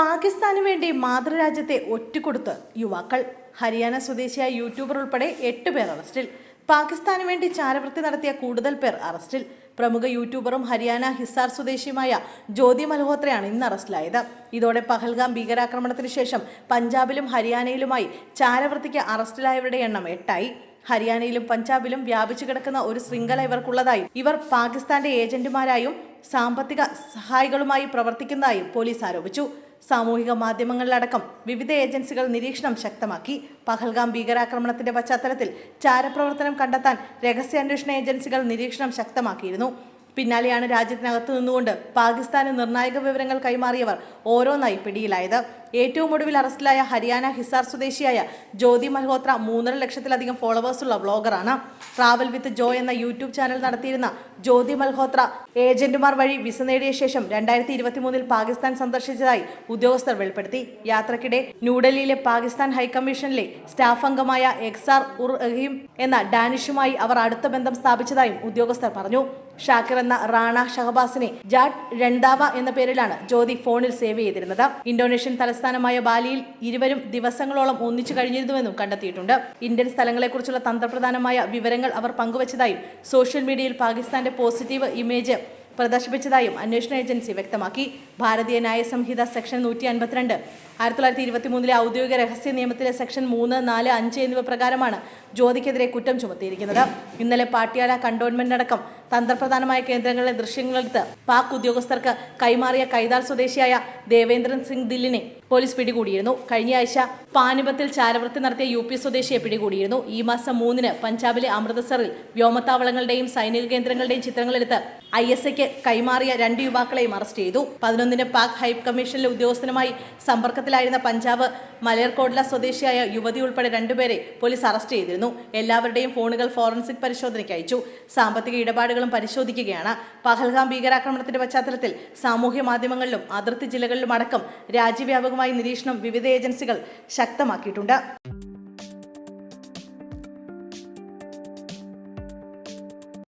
പാകിസ്ഥാന് വേണ്ടി മാതൃരാജ്യത്തെ ഒറ്റുകൊടുത്ത് യുവാക്കൾ. ഹരിയാന സ്വദേശിയായ യൂട്യൂബർ ഉൾപ്പെടെ എട്ട് പേർ അറസ്റ്റിൽ. പാകിസ്ഥാന് വേണ്ടി ചാരവൃത്തി നടത്തിയ കൂടുതൽ പേർ അറസ്റ്റിൽ. പ്രമുഖ യൂട്യൂബറും ഹരിയാന ഹിസാർ സ്വദേശിയുമായ ജ്യോതി മൽഹോത്രയാണ് ഇന്ന് അറസ്റ്റിലായത്. ഇതോടെ പഹൽഗാം ഭീകരാക്രമണത്തിന് ശേഷം പഞ്ചാബിലും ഹരിയാനയിലുമായി ചാരവൃത്തിക്ക് അറസ്റ്റിലായവരുടെ എണ്ണം എട്ടായി. ഹരിയാനയിലും പഞ്ചാബിലും വ്യാപിച്ചു കിടക്കുന്ന ഒരു ശൃംഖല ഇവർക്കുള്ളതായും. ഇവർ പാകിസ്ഥാന്റെ ഏജന്റുമാരായും സാമ്പത്തിക സഹായികളുമായി പ്രവർത്തിക്കുന്നതായും പോലീസ് ആരോപിച്ചു. സാമൂഹിക മാധ്യമങ്ങളിലടക്കം വിവിധ ഏജൻസികൾ നിരീക്ഷണം ശക്തമാക്കി. പഹൽഗാം ഭീകരാക്രമണത്തിന്റെ പശ്ചാത്തലത്തിൽ ചാരപ്രവർത്തനം കണ്ടെത്താൻ രഹസ്യാന്വേഷണ ഏജൻസികൾ നിരീക്ഷണം ശക്തമാക്കിയിരുന്നു. പിന്നാലെയാണ് രാജ്യത്തിനകത്തു നിന്നുകൊണ്ട് പാകിസ്ഥാന് നിർണായക വിവരങ്ങൾ കൈമാറിയവർ ഓരോന്നായി പിടിയിലായത്. ഏറ്റവും ഒടുവിൽ അറസ്റ്റിലായ ഹരിയാന ഹിസാർ സ്വദേശിയായ ജ്യോതി മൽഹോത്ര മൂന്നര ലക്ഷത്തിലധികം ഫോളോവേഴ്സുള്ള വ്ളോഗറാണ്. ട്രാവൽ വിത്ത് ജോ എന്ന യൂട്യൂബ് ചാനൽ നടത്തിയിരുന്ന ജ്യോതി മൽഹോത്ര ഏജന്റുമാർ വഴി വിസ നേടിയ ശേഷം രണ്ടായിരത്തി ഇരുപത്തിമൂന്നിൽ പാകിസ്ഥാൻ സന്ദർശിച്ചതായി ഉദ്യോഗസ്ഥർ വെളിപ്പെടുത്തി. യാത്രക്കിടെ ന്യൂഡൽഹിയിലെ പാകിസ്ഥാൻ ഹൈക്കമ്മീഷനിലെ സ്റ്റാഫ് അംഗമായ എക്സാർ ഉർ റഹീം എന്ന ഡാനിഷുമായി അവർ അടുത്ത ബന്ധം സ്ഥാപിച്ചതായും ഉദ്യോഗസ്ഥർ പറഞ്ഞു. ഷാക്കിർ എന്ന റാണ ഷഹബാസിനെ ജാഡ് രണ്ടാവ എന്ന പേരിലാണ് ജ്യോതി ഫോണിൽ സേവ് ചെയ്തിരുന്നത്. ഇന്തോനേഷ്യൻ തലസ്ഥാനമായ ബാലിയിൽ ഇരുവരും ദിവസങ്ങളോളം ഒന്നിച്ചു കഴിഞ്ഞിരുന്നുവെന്നും കണ്ടെത്തിയിട്ടുണ്ട്. ഇന്ത്യൻ സ്ഥലങ്ങളെക്കുറിച്ചുള്ള തന്ത്രപ്രധാനമായ വിവരങ്ങൾ അവർ പങ്കുവച്ചതായും സോഷ്യൽ മീഡിയയിൽ പാകിസ്ഥാന്റെ പോസിറ്റീവ് ഇമേജ് പ്രദർശിപ്പിച്ചതായും അന്വേഷണ ഏജൻസി വ്യക്തമാക്കി. ഭാരതീയ ന്യായ സംഹിത സെക്ഷൻ നൂറ്റി അൻപത്തിരണ്ട് ആയിരത്തി തൊള്ളായിരത്തി ഇരുപത്തി മൂന്നിലെ ഔദ്യോഗിക രഹസ്യ നിയമത്തിലെ സെക്ഷൻ മൂന്ന് നാല് അഞ്ച് എന്നിവ പ്രകാരമാണ് ജ്യോതിക്കെതിരെ കുറ്റം ചുമത്തിയിരിക്കുന്നത്. ഇന്നലെ പാട്യാല കണ്ടോൺമെന്റ് അടക്കം തന്ത്രപ്രധാനമായ കേന്ദ്രങ്ങളിലെ ദൃശ്യങ്ങളെടുത്ത് പാക് ഉദ്യോഗസ്ഥർക്ക് കൈമാറിയ കൈതാൽ സ്വദേശിയായ ദേവേന്ദ്രൻ സിംഗ് ദില്ലിനെ പോലീസ് പിടികൂടിയിരുന്നു. കഴിഞ്ഞയാഴ്ച പാനിപത്തിൽ ചാരവൃത്തി നടത്തിയ യു പി സ്വദേശിയെ പിടികൂടിയിരുന്നു. ഈ മാസം മൂന്നിന് പഞ്ചാബിലെ അമൃത്സറിൽ വ്യോമത്താവളങ്ങളുടെയും സൈനിക കേന്ദ്രങ്ങളുടെയും ചിത്രങ്ങളെടുത്ത് ഐ എസ് എക്ക് കൈമാറിയ രണ്ട് യുവാക്കളെയും അറസ്റ്റ് ചെയ്തു. പതിനൊന്നിന് പാക് ഹൈ കമ്മീഷനിലെ ഉദ്യോഗസ്ഥനുമായി സമ്പർക്കത്തിലായിരുന്ന പഞ്ചാബ് മലേർകോട്ല സ്വദേശിയായ യുവതി ഉൾപ്പെടെ രണ്ടുപേരെ പോലീസ് അറസ്റ്റ് ചെയ്തിരുന്നു. എല്ലാവരുടെയും ഫോണുകൾ ഫോറൻസിക് പരിശോധനയ്ക്ക് അയച്ചു. സാമ്പത്തിക ഇടപാടുകളും പരിശോധിക്കുകയാണ്. പഹൽഗാം ഭീകരാക്രമണത്തിന്റെ പശ്ചാത്തലത്തിൽ സാമൂഹ്യ മാധ്യമങ്ങളിലും അതിർത്തി ജില്ലകളിലും അടക്കം രാജ്യവ്യാപകമായി നിരീക്ഷണം വിവിധ ഏജൻസികൾ ശക്തമാക്കിയിട്ടുണ്ട്.